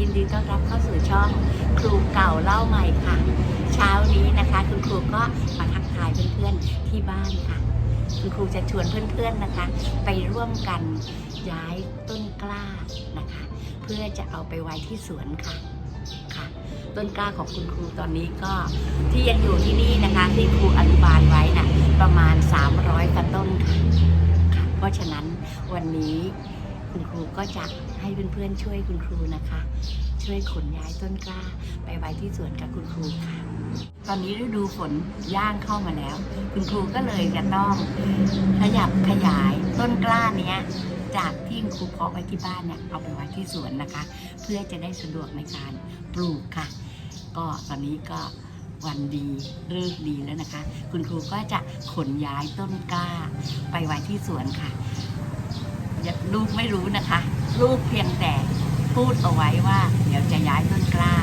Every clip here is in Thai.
ยินดีต้อนรับเข้าสู่ช่องครูเก่าเล่าใหม่ค่ะ เช้านี้นะคะคุณครูก็มาทักทายเพื่อนๆที่บ้านค่ะ คุณครูจะชวนเพื่อนๆนะคะ ไปร่วมกันย้ายต้นกล้านะคะ เพื่อจะเอาไปไว้ที่สวนค่ะค่ะ ต้นกล้าของคุณครูตอนนี้ก็ที่ยังอยู่ที่นี่นะคะที่ครูอนุบาลไว้นะประมาณ 300กว่าต้นค่ะค่ะ เพราะฉะนั้นวันนี้ คุณครูก็จะให้เพื่อนๆช่วยคุณครูนะคะ ช่วยขนย้ายต้นกล้า ไปไว้ที่สวนกับคุณครูค่ะ ตอนนี้ฤดูฝนย่างเข้ามาแล้ว คุณครูก็เลยจะต้องขยับขยายต้นกล้าเนี้ยจากที่ครูเพาะไว้ที่บ้านเนี่ยเอาไปไว้ที่สวนนะคะ เพื่อจะได้สะดวกในการปลูกค่ะ ก็ตอนนี้ก็วันดีเลิกษ์ดีแล้วนะคะ คุณครูก็จะขนย้ายต้นกล้า ไปไว้ที่สวนค่ะ ลูกไม่รู้นะคะ ลูกเพียงแต่พูดเอาไว้ว่า เดี๋ยวจะย้ายต้นกล้า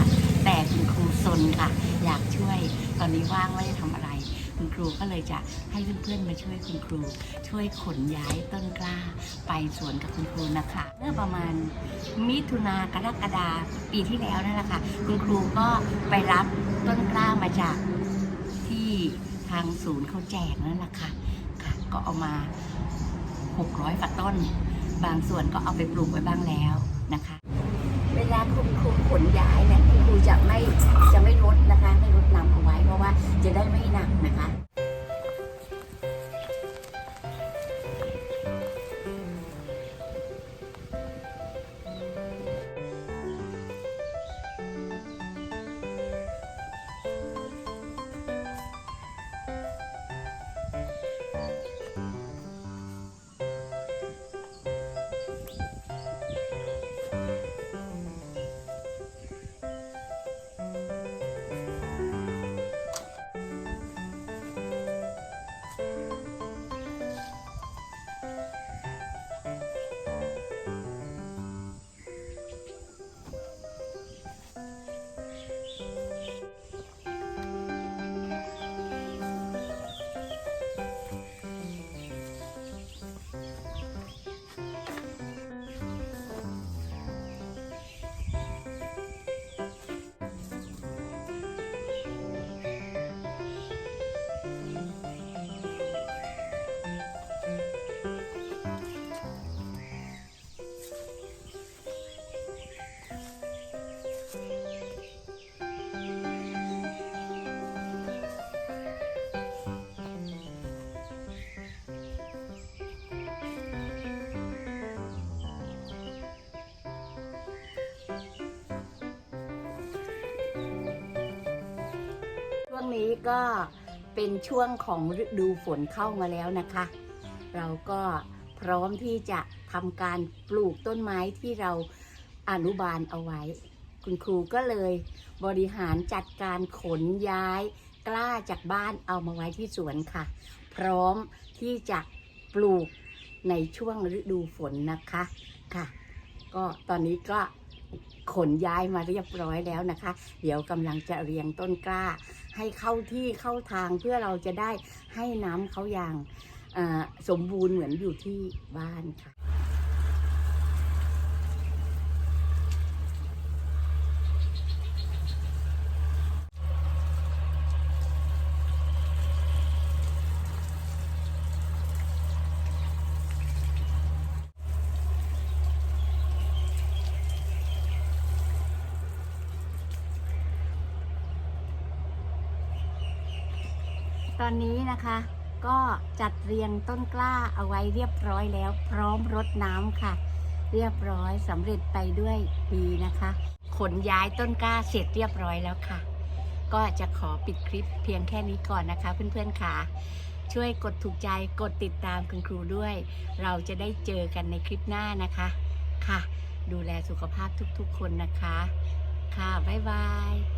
แต่คุณครูซนค่ะ อยากช่วยตอนนี้ว่างไม่ได้ทำอะไร คุณครูก็เลยจะให้เพื่อนๆมาช่วยคุณครู ช่วยขนย้ายต้นกล้า ไปสวนกับคุณครูนะคะเมื่อประมาณมิถุนากรกฎาปีที่แล้วนั่นแหละค่ะคุณครูก็ไปรับต้นกล้ามาจากที่ทางศูนย์เขาแจกนั่นแหละค่ะค่ะ ก็เอามา 600ฝักต้น บางส่วนก็เอาไปปลูกไว้บ้างแล้วนะคะ เวลาคุณครูขนย้ายเนี่ยคุณครูจะไม่จะ วงนี้ก็เป็นช่วงของฤดูฝนเข้ามาแล้วนะคะ เราก็พร้อมที่จะทำการปลูกต้นไม้ที่เราอนุบาลเอาไว้ คุณครูก็เลยบริหารจัดการขนย้ายกล้าจากบ้านเอามาไว้ที่สวนค่ะ พร้อมที่จะปลูกในช่วงฤดูฝนนะคะค่ะ ก็ตอนนี้ก็ ขนย้ายมาเรียบร้อยแล้วนะคะ เดี๋ยวกำลังจะเรียงต้นกล้า ให้เข้าที่เข้าทางเพื่อเราจะได้ให้น้ำเขาอย่างสมบูรณ์เหมือนอยู่ที่บ้านค่ะ ตอนนี้นะคะก็จัดเรียงต้นกล้าเอาไว้เรียบร้อยแล้ว พร้อมรดน้ำค่ะ เรียบร้อยสำเร็จไปด้วยดีนะคะ ขนย้ายต้นกล้าเสร็จเรียบร้อยแล้วค่ะ ก็จะขอปิดคลิปเพียงแค่นี้ก่อนนะคะ เพื่อนๆค่ะ ช่วยกดถูกใจกดติดตามคุณครูด้วย เราจะได้เจอกันในคลิปหน้านะคะค่ะ ดูแลสุขภาพทุกๆคนนะคะ ค่ะบ๊ายบาย